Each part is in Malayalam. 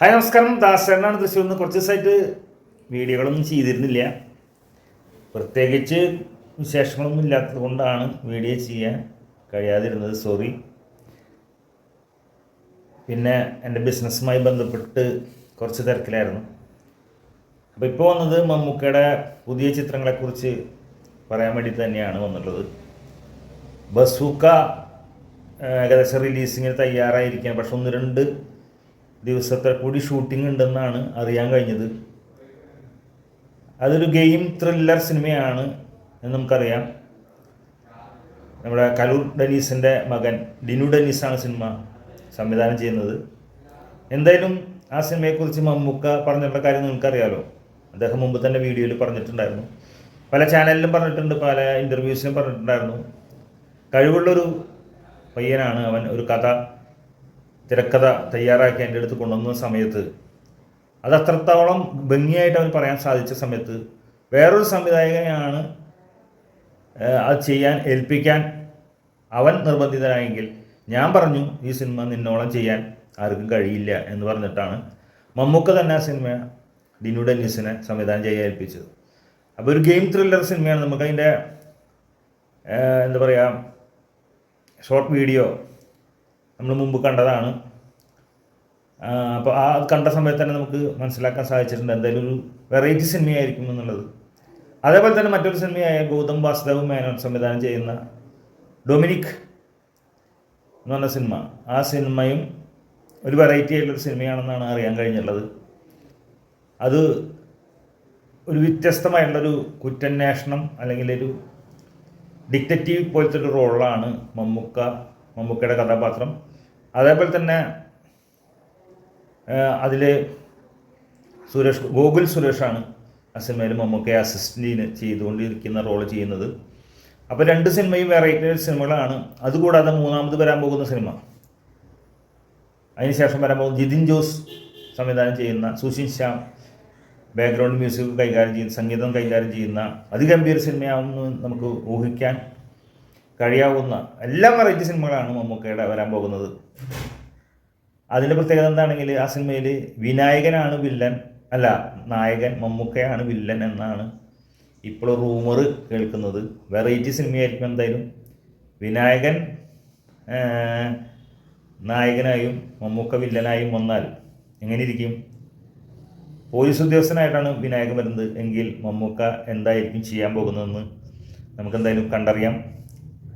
ഹായ് നമസ്കാരം. ദാസേട്ടനാണ് തൃശ്ശൂർ നിന്ന് കുറച്ച് ദിവസമായിട്ട് വീഡിയോകളൊന്നും ചെയ്തിരുന്നില്ല. പ്രത്യേകിച്ച് വിശേഷങ്ങളൊന്നും ഇല്ലാത്തത് കൊണ്ടാണ് വീഡിയോ ചെയ്യാൻ കഴിയാതിരുന്നത്. സോറി പിന്നെ എന്റെ ബിസിനസ്സുമായി ബന്ധപ്പെട്ട് കുറച്ച് തിരക്കിലായിരുന്നു. അപ്പോൾ ഇപ്പോൾ വന്നത് മമ്മൂക്കയുടെ പുതിയ ചിത്രങ്ങളെക്കുറിച്ച് പറയാൻ വേണ്ടി തന്നെയാണ് വന്നിട്ടുള്ളത്. ബസൂക്ക ഏകദേശം റിലീസിങ്ങിന് തയ്യാറായിരിക്കുകയാണ്. പക്ഷെ ഒന്ന് രണ്ട് ദിവസത്തെ കൂടി ഷൂട്ടിംഗ് ഉണ്ടെന്നാണ് അറിയാൻ കഴിഞ്ഞത്. അതൊരു ഗെയിം ത്രില്ലർ സിനിമയാണ് എന്ന് നമുക്കറിയാം. നമ്മുടെ കലൂർ ഡെനീസിന്റെ മകൻ ഡിനു ഡെനീസാണ് സിനിമ സംവിധാനം ചെയ്യുന്നത്. എന്തായാലും ആ സിനിമയെക്കുറിച്ച് മമ്മൂക്ക പറഞ്ഞിട്ടുള്ള കാര്യം നിങ്ങൾക്കറിയാലോ. അദ്ദേഹം മുമ്പ് തന്നെ വീഡിയോയിൽ പറഞ്ഞിട്ടുണ്ടായിരുന്നു. പല ചാനലിലും പറഞ്ഞിട്ടുണ്ട് പല ഇന്റർവ്യൂസിലും പറഞ്ഞിട്ടുണ്ടായിരുന്നു. കഴിവുള്ളൊരു പയ്യനാണ് അവൻ ഒരു കഥ തിരക്കഥ തയ്യാറാക്കി എന്റെ അടുത്ത് കൊണ്ടുവന്ന സമയത്ത് അത് അത്രത്തോളം ഭംഗിയായിട്ട് അവൻ പറയാൻ സാധിച്ച സമയത്ത് വേറൊരു സംവിധായകനെയാണ് അത് ചെയ്യാൻ ഏൽപ്പിക്കാൻ അവൻ നിർബന്ധിതനായെങ്കിൽ ഞാൻ പറഞ്ഞു ഈ സിനിമ നിന്നോളം ചെയ്യാൻ ആർക്കും കഴിയില്ല എന്ന് പറഞ്ഞിട്ടാണ് മമ്മൂക്ക തന്നെ ആ സിനിമ ഡിനു ഡെന്നിസിനെ സംവിധാനം ചെയ്യാൻ ഏൽപ്പിച്ചത്. അപ്പോൾ ഒരു ഗെയിം ത്രില്ലർ സിനിമയാണ് നമുക്കതിന്റെ എന്താ പറയുക ഷോർട്ട് വീഡിയോ നമ്മൾ മുമ്പ് കണ്ടതാണ്. അപ്പോൾ ആ കണ്ട സമയത്ത് തന്നെ നമുക്ക് മനസ്സിലാക്കാൻ സാധിച്ചിട്ടുണ്ട് എന്തായാലും ഒരു വെറൈറ്റി സിനിമയായിരിക്കും എന്നുള്ളത്. അതേപോലെ തന്നെ മറ്റൊരു സിനിമയായ ഗൗതം വാസുദേവ് മേനോൻ സംവിധാനം ചെയ്യുന്ന ഡൊമിനിക് എന്ന് പറഞ്ഞ സിനിമ ആ സിനിമയും ഒരു വെറൈറ്റി ആയിട്ടുള്ളൊരു സിനിമയാണെന്നാണ് അറിയാൻ കഴിഞ്ഞുള്ളത്. അത് ഒരു വ്യത്യസ്തമായിട്ടുള്ളൊരു കുറ്റാന്വേഷണം അല്ലെങ്കിൽ ഒരു ഡിക്റ്ററ്റീവ് പോലത്തെ ഒരു റോളാണ് മമ്മൂക്ക മമ്മൂക്കയുടെ കഥാപാത്രം. അതേപോലെ തന്നെ അതിൽ സുരേഷ് ഗോകുൽ സുരേഷാണ് ആ സിനിമയിൽ മമ്മൂക്കയെ അസിസ്റ്റന്റിന് ചെയ്തുകൊണ്ടിരിക്കുന്ന റോൾ ചെയ്യുന്നത്. അപ്പോൾ രണ്ട് സിനിമയും വെറൈറ്റി സിനിമകളാണ്. അതുകൂടാതെ മൂന്നാമത് വരാൻ പോകുന്ന സിനിമ. അതിനുശേഷം വരാൻ പോകുന്ന ജിതിൻ ജോസ് സംവിധാനം ചെയ്യുന്ന സുശീൻ ശ്യാം ബാക്ക്ഗ്രൗണ്ട് മ്യൂസിക് കൈകാര്യം ചെയ്യുന്ന സംഗീതം കൈകാര്യം ചെയ്യുന്ന അതിഗംഭീര സിനിമയാണെന്ന് നമുക്ക് ഊഹിക്കാൻ കഴിയാവുന്ന എല്ലാ വെറൈറ്റി സിനിമകളാണ് മമ്മൂക്കയുടെ വരാൻ പോകുന്നത്. അതിന്റെ പ്രത്യേകത എന്താണെങ്കിൽ ആ സിനിമയിൽ വിനായകനാണ് വില്ലൻ അല്ല നായകൻ മമ്മൂക്കയാണ് വില്ലൻ എന്നാണ് ഇപ്പോൾ റൂമർ കേൾക്കുന്നത്. വെറൈറ്റി സിനിമയായിരിക്കും എന്തായാലും. വിനായകൻ നായകനായും മമ്മൂക്ക വില്ലനായും വന്നാൽ എങ്ങനെ ഇരിക്കും പോലീസ് ഉദ്യോഗസ്ഥനായിട്ടാണ് വിനായകൻ വരുന്നത് എങ്കിൽ മമ്മൂക്ക എന്തായിരിക്കും ചെയ്യാൻ പോകുന്നതെന്ന് നമുക്കെന്തായാലും കണ്ടറിയാം.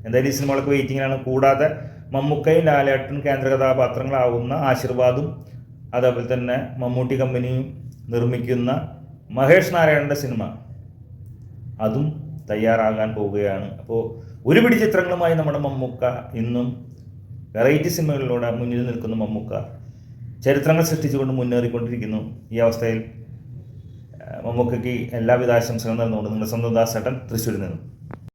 എന്തായാലും ഈ സിനിമകളൊക്കെ വെയിറ്റിങ്ങിലാണ്. കൂടാതെ മമ്മൂക്കയും ലാലേട്ടൻ കേന്ദ്ര കഥാപാത്രങ്ങളാവുന്ന ആശീർവാദും അതേപോലെ തന്നെ മമ്മൂട്ടി കമ്പനിയും നിർമ്മിക്കുന്ന മഹേഷ് നാരായണന്റെ സിനിമ അതും തയ്യാറാകാൻ പോവുകയാണ്. അപ്പോൾ ഒരു പിടി ചിത്രങ്ങളുമായി നമ്മുടെ മമ്മൂക്ക ഇന്നും വെറൈറ്റി സിനിമകളിലൂടെ മുന്നിൽ നിൽക്കുന്ന മമ്മൂക്ക ചരിത്രങ്ങൾ സൃഷ്ടിച്ചുകൊണ്ട് മുന്നേറിക്കൊണ്ടിരിക്കുന്നു. ഈ അവസ്ഥയിൽ മമ്മൂക്കയ്ക്ക് എല്ലാവിധ ആശംസകളും നേർന്നുകൊണ്ട് നിങ്ങളുടെ സ്വന്തം ദാസേട്ടൻ തൃശ്ശൂരിൽ നിന്നും.